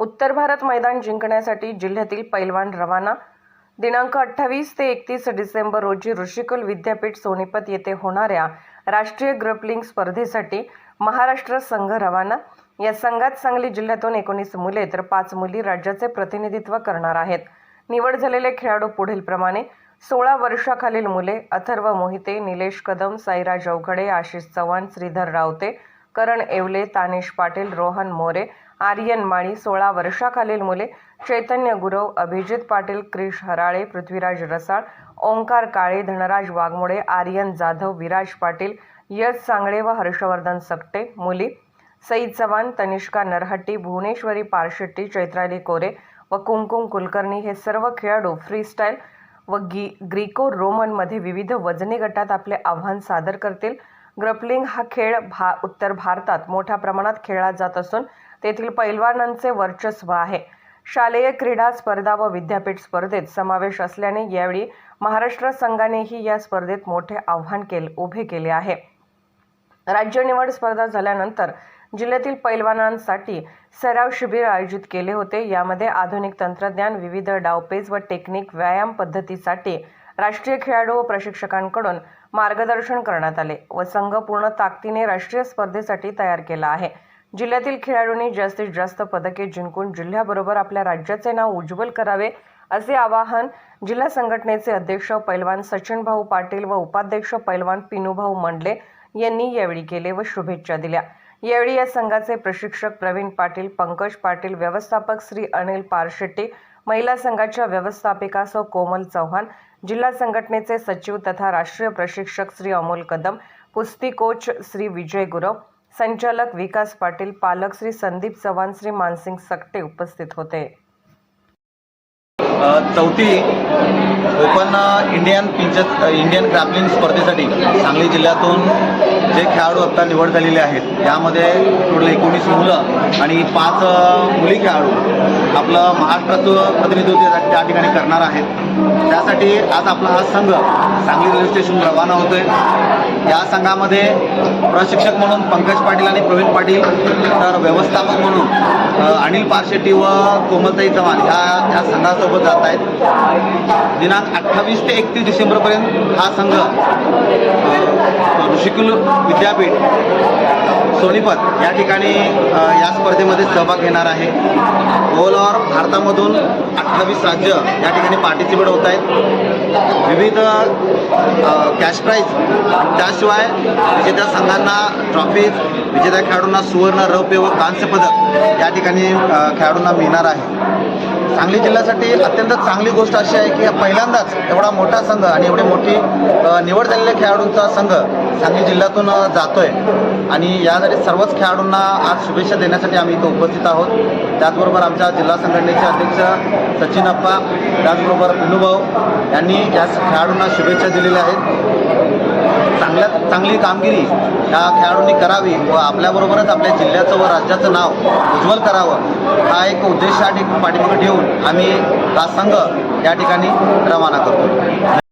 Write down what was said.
उत्तर भारत मैदान जिंकण्यासाठी जिल्ह्यातील पैलवान रवाना. दिनांक अठ्ठावीस ते एकतीस डिसेंबर रोजी ऋषिकुल विद्यापीठ सोनीपत येथे होणाऱ्या राष्ट्रीय ग्रपलिंग स्पर्धेसाठी महाराष्ट्र संघ रवाना. या संघात सांगली जिल्ह्यातून एकोणीस मुले तर पाच मुली राज्याचे प्रतिनिधित्व करणार आहेत. निवड झालेले खेळाडू पुढीलप्रमाणे सोळा वर्षाखालील मुले अथर्व मोहिते निलेश कदम साईराज अवघडे आशिष चव्हाण श्रीधर रावते करण येवले तानेश पाटील रोहन मोरे आर्यन माळी सोळा वर्षाखालील मुले चैतन्य गुरव अभिजित पाटील क्रिश हराळे पृथ्वीराज रसाळ ओंकार काळे धनराज वाघमोडे आर्यन जाधव विराज पाटील यश सांगळे व हर्षवर्धन सकटे मुली सईद चव्हाण तनिष्का नरहट्टी भुवनेश्वरी पारशेट्टी चैत्राली कोरे व कुंकुम कुलकर्णी हे सर्व खेळाडू फ्रीस्टाईल व गी ग्रीको रोमनमध्ये विविध वजनी गटात आपले आव्हान सादर करतील. ग्रपलिंग हा खेळ भा उत्तर भारतात मोठ्या प्रमाणात खेळला जात असून तेथील पैलवानांचे वर्चस्व आहे. शालेय क्रीडा स्पर्धा व विद्यापीठ स्पर्धेत समावेश असल्याने यावेळी महाराष्ट्र संघानेही या स्पर्धेत मोठे आव्हान केले उभे केले आहे. राज्य निवड स्पर्धा झाल्यानंतर जिल्ह्यातील पैलवानांसाठी सराव शिबिर आयोजित केले होते. यामध्ये आधुनिक तंत्रज्ञान विविध डावपेज व टेक्निक व्यायाम पद्धतीसाठी राष्ट्रीय खेळाडू व प्रशिक्षकांकडून मार्गदर्शन करण्यात आले व संघ पूर्ण ताकदीने राष्ट्रीय स्पर्धेसाठी तयार केला आहे. जिल्ह्यातील खेळाडूंनी जास्तीत जास्त पदके जिंकून जिल्ह्याबरोबर आपल्या राज्याचे नाव उज्ज्वल करावे असे आवाहन जिल्हा संघटनेचे अध्यक्ष पैलवान सचिन भाऊ पाटील व उपाध्यक्ष पैलवान पिनूभाऊ मंडले यांनी यावेळी केले व शुभेच्छा दिल्या. यावेळी या संघाचे प्रशिक्षक प्रवीण पाटील पंकज पाटील व्यवस्थापक श्री अनिल पारशेट्टी महिला संघाच्या व्यवस्थापिका सौ कोमल चव्हाण जिल्हा संघटनेचे सचिव तथा राष्ट्रीय प्रशिक्षक श्री अमोल कदम कुस्ती कोच श्री विजय गुरव संचालक विकास पाटील पालक श्री संदीप चव्हाण श्री मानसिंग सकटे उपस्थित होते. चौथी open Indian pinch Indian grappling स्पर्धेसाठी सांगली जिल्ह्यातून जे खेळाडू आत्ता निवड झालेले आहेत यामध्ये टोटल एकोणीस मुलं आणि पाच मुली खेळाडू आपलं महाराष्ट्राचं प्रतिनिधित्व त्या- त्या ठिकाणी करणार आहेत. त्यासाठी आज आपला हा संघ सांगली रेल्वे स्टेशन रवाना होतोय. या संघामध्ये प्रशिक्षक म्हणून पंकज पाटील आणि प्रवीण पाटील तर व्यवस्थापक म्हणून अनिल पारशेट्टी व कोमलताई चव्हाण ह्या या संघासोबत जात आहेत. दिनांक अठ्ठावीस ते एकतीस डिसेंबरपर्यंत हा संघ ऋषिकुल विद्यापीठ सोनीपत या ठिकाणी या स्पर्धेमध्ये सहभाग घेणार आहे. ऑल ओव्हर भारतामधून अठ्ठावीस राज्य या ठिकाणी पार्टिसिपेट होत आहेत. विविध कॅश प्राईज त्याशिवाय विजेत्या संघांना ट्रॉफीज विजेत्या खेळाडूंना सुवर्ण रौप्य व कांस्य पदक या ठिकाणी खेळाडूंना मिळणार आहे. सांगली जिल्ह्यासाठी अत्यंत चांगली गोष्ट अशी आहे की पहिल्यांदाच एवढा मोठा संघ आणि एवढी मोठी निवड झालेल्या खेळाडूंचा संघ सांगली जिल्ह्यातून जातोय. आणि यासाठी सर्वच खेळाडूंना आज शुभेच्छा देण्यासाठी आम्ही इथं उपस्थित आहोत. त्याचबरोबर आमच्या जिल्हा संघटनेचे अध्यक्ष सचिन अप्पा त्याचबरोबर अनुभव यांनी या खेळाडूंना शुभेच्छा दिलेल्या आहेत. चांगल्यात चांगली कामगिरी या खेळाडूंनी करावी व आपल्याबरोबरच आपल्या जिल्ह्याचं व राज्याचं नाव उज्ज्वल करावं हा एक उद्देश पाठिंबा पाठीमागे ठेवून आम्ही हा संघ या ठिकाणी रवाना करतो.